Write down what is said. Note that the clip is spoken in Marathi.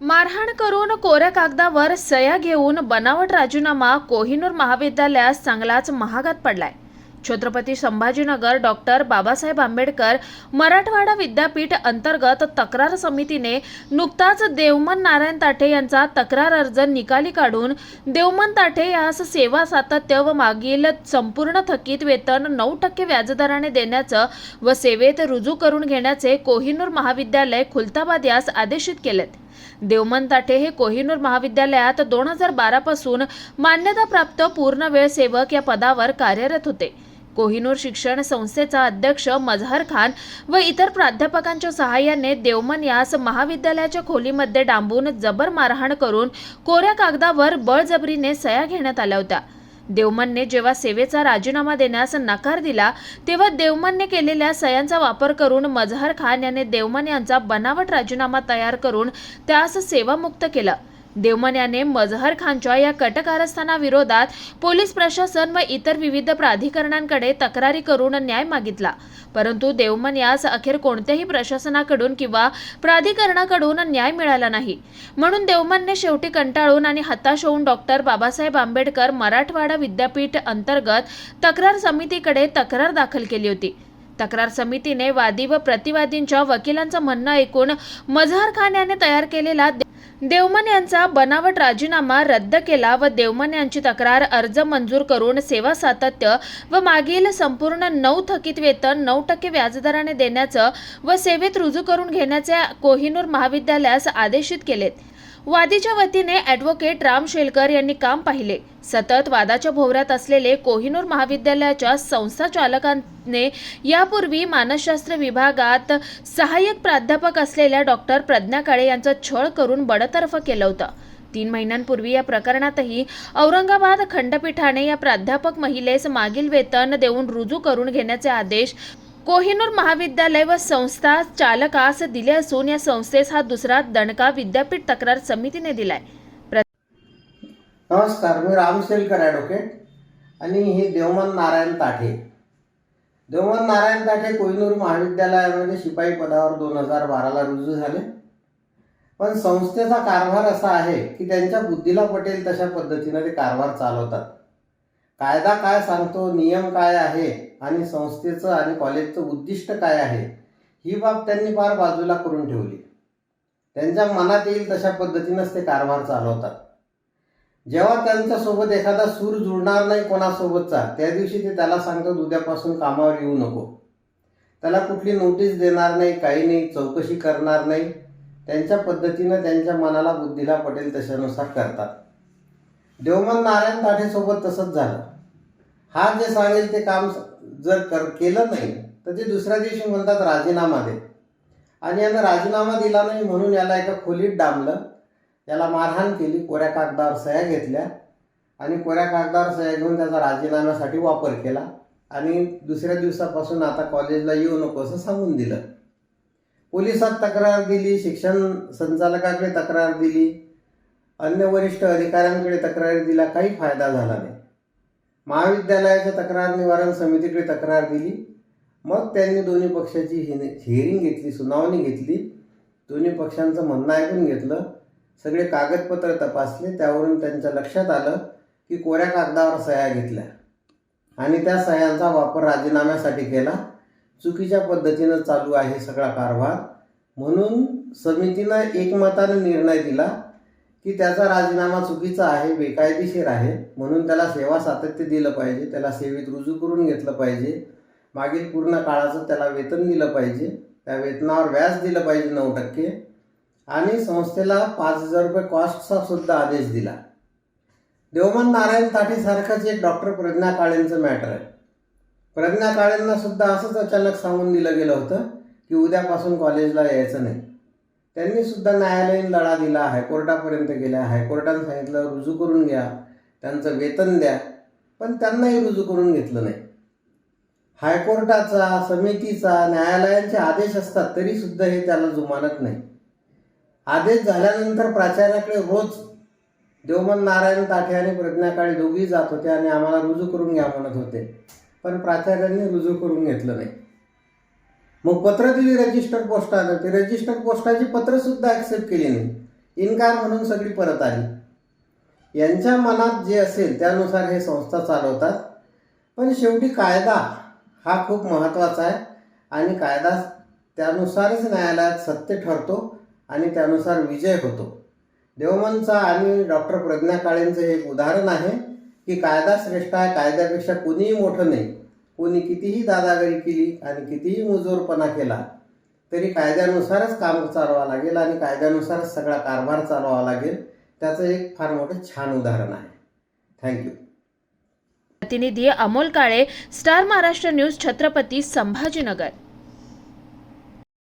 मारहाण करून कोऱ्या कागदावर सया घेऊन बनावट राजीनामा कोहिनूर महाविद्यालयास चांगलाच महागात पडलाय. छत्रपती संभाजीनगर डॉक्टर बाबासाहेब आंबेडकर मराठवाडा विद्यापीठ अंतर्गत तक्रार समितीने नुकताच देवमन नारायण ताठे यांचा तक्रार अर्ज निकाली काढून देवमन ताठे यास सेवा सातत्य व मागील संपूर्ण थकीत वेतन नऊ टक्के व्याजदराने देण्याचं व सेवेत रुजू करून घेण्याचे कोहिनूर महाविद्यालय खुलताबाद यास आदेशित केलेत. देवमन ताठे हे कोहिनूर महाविद्यालयात दोन हजार बारापासून मान्यताप्राप्त पूर्णवेळ सेवक या पदावर कार्यरत होते. कोहिनूर शिक्षण संस्थेचा अध्यक्ष मजहर खान व इतर प्राध्यापकांच्या सहाय्याने देवमन यास महाविद्यालयाच्या खोलीमध्ये डांबून जबर मारहाण करून कोऱ्या कागदावर बळजबरीने सया घेण्यात आल्या होत्या. देवमनने जेव्हा सेवेचा राजीनामा देण्यास नकार दिला तेव्हा देवमनने केलेल्या सयांचा वापर करून मजहर खान याने देवमन यांचा बनावट राजीनामा तयार करून त्यास सेवामुक्त केलं. देवमन याने मजहर खानच्या या कटकारस्थानाविरोधात पोलीस प्रशासन व इतर विविध प्राधिकरणांकडे तक्रारी करून न्याय मागितला. परंतु देवमन यास अखेर कोणत्याही प्रशासनाकडून किंवा प्राधिकरणाकडून न्याय मिळाला नाही. म्हणून देवमनने शेवटी कंटाळून आणि हताश होऊन डॉक्टर बाबासाहेब आंबेडकर मराठवाडा विद्यापीठ अंतर्गत तक्रार समितीकडे तक्रार दाखल केली होती. तक्रार समितीने वादी व प्रतिवादींच्या वकिलांचं म्हणणं ऐकून मजहर खान याने तयार केलेला देवमन यांचा बनावट राजीनामा रद्द केला व देवमन यांची तक्रार अर्ज मंजूर करून सेवा सातत्य व मागील संपूर्ण नऊ थकीत वेतन नऊ टक्के व्याजदराने देण्याचं व सेवेत रुजू करून घेण्याचे कोहिनूर महाविद्यालयास आदेशित केलेत. वादीच्या वतीने ॲडव्होकेट राम शेलकर यांनी काम पाहिले. सतत वादाच्या भोवऱ्यात असलेले कोहिनूर महाविद्यालयाच्या संस्थाचालकाने यापूर्वी मानसशास्त्र विभागात सहाय्यक प्राध्यापक असलेल्या डॉक्टर प्रज्ञा काळे यांचा छळ करून बडतर्फ केलं होतं. तीन महिन्यांपूर्वी या प्रकरणातही औरंगाबाद खंडपीठाने या प्राध्यापक महिलेस मागील वेतन देऊन रुजू करून घेण्याचे आदेश कोहिनूर महाविद्यालय व संस्था चालकास दिले असून या संस्थेस हा दुसरा दणका विद्यापीठ तक्रार समितीने दिलाय. नमस्कार मी राम सेलकर ॲडव्होकेट आणि हे देवमन नारायण ताठे. देवमन नारायण ताठे कोहिनूर महाविद्यालयामध्ये शिपाई पदावर दोन हजार बाराला रुजू झाले. पण संस्थेचा कारभार असा आहे की त्यांच्या बुद्धीला पटेल तशा पद्धतीनं ते कारभार चालवतात. कायदा काय सांगतो नियम काय आहे आणि संस्थेचं आणि कॉलेजचं उद्दिष्ट काय आहे ही बाब त्यांनी फार बाजूला करून ठेवली. त्यांच्या मनात येईल तशा पद्धतीनंच ते कारभार चालवतात. जेव्हा त्यांच्यासोबत एखादा सूर जुळणार नाही कोणासोबतचा त्या दिवशी ते त्याला सांगतात उद्यापासून कामावर येऊ नको. त्याला कुठली नोटीस देणार नाही काही नाही चौकशी करणार नाही. त्यांच्या पद्धतीनं त्यांच्या मनाला बुद्धीला पटेल तशानुसार करतात. देवमन नारायण ताठेसोबत तसंच झालं. हा जे सांगेल ते काम जर कर केलं नाही तर ते दुसऱ्या दिवशी म्हणतात राजीनामा दे. आणि यानं राजीनामा दिला नाही म्हणून याला एका खोलीत डांबलं. याला मारहाण केली कोऱ्या कागदावर सह्या घेतल्या आणि कोऱ्या कागदावर सह्या घेऊन त्याचा राजीनाम्यासाठी वापर केला. आणि दुसऱ्या दिवसापासून आता कॉलेजला येऊ नको असं सांगून दिलं. पोलिसात तक्रार दिली शिक्षण संचालकाकडे तक्रार दिली. अन्य वरिष्ठ अधिकाऱ्यांकडे तक्रारी दिला काही फायदा झाला नाही. महाविद्यालयाच्या तक्रार निवारण समितीकडे तक्रार दिली. मग त्यांनी दोन्ही पक्षाची हिअरिंग घेतली सुनावणी घेतली. दोन्ही पक्षांचं म्हणणं ऐकून घेतलं. सगळे कागदपत्र तपासले. त्यावरून त्यांच्या लक्षात आलं की कोऱ्या कागदावर सह्या घेतल्या. आणि त्या सह्यांचा वापर राजीनाम्यासाठी केला. चुकीच्या पद्धतीनं चालू आहे सगळा कारभार. म्हणून समितीनं एकमतानं निर्णय दिला. की त्याचा राजीनामा चुकीचा आहे बेकायदेशीर आहे म्हणून त्याला सेवा सातत्य दिलं पाहिजे त्याला सेवेत रुजू करून घेतलं पाहिजे. मागील पूर्ण काळाचं त्याला वेतन दिलं पाहिजे. त्या वेतनावर व्याज दिलं पाहिजे नऊ टक्के. आणि संस्थेला पाच हजार रुपये कॉस्टचा सुद्धा आदेश दिला. देवमन नारायण ताठेसारखंच एक डॉक्टर प्रज्ञा काळेंचं मॅटर आहे. प्रज्ञा काळेंना सुद्धा असंच अचानक सांगून दिलं गेलं होतं की उद्यापासून कॉलेजला यायचं नाही. त्यांनी सुद्धा न्यायालयीन लढा दिला हायकोर्टापर्यंत गेल्या. हायकोर्टानं सांगितलं रुजू करून घ्या. त्यांचं वेतन द्या. पण त्यांनाही रुजू करून घेतलं नाही. हायकोर्टाचा समितीचा न्यायालयांचे आदेश असतात तरी सुद्धा हे त्याला जुमानत नाही. आदेश झाल्यानंतर प्राचार्याकडे रोज देवमन नारायण ताठे आणि प्रज्ञा काळे जात होते आणि आम्हाला रुजू करून घ्या म्हणत होते. पण प्राचार्यांनी रुजू करून घेतलं नाही. मग पत्र दिली रजिस्टर पोस्टानं ते रजिस्टर पोस्टाची पत्रसुद्धा ॲक्सेप्ट केली नाही. इन्कार म्हणून सगळी परत आली. यांच्या मनात जे असेल त्यानुसार हे संस्था चालवतात. पण शेवटी कायदा हा खूप महत्त्वाचा आहे आणि कायदा त्यानुसारच न्यायालयात सत्य ठरतो आणि त्यानुसार विजय होतो. देवमनचा आणि डॉक्टर प्रज्ञा काळेंचं हे एक उदाहरण आहे की कायदा श्रेष्ठ आहे कायद्यापेक्षा कोणीही मोठं नाही. कोणी कितीही दादागिरी केली आणि कितीही मुजोरपणा केला तरी कायद्यानुसारच काम चालवावं लागेल आणि कायद्यानुसारच सगळा कारभार चालवावा लागेल. त्याचं एक फार मोठं छान उदाहरण आहे. थँक्यू प्रतिनिधी अमोल काळे स्टार महाराष्ट्र न्यूज छत्रपती संभाजीनगर.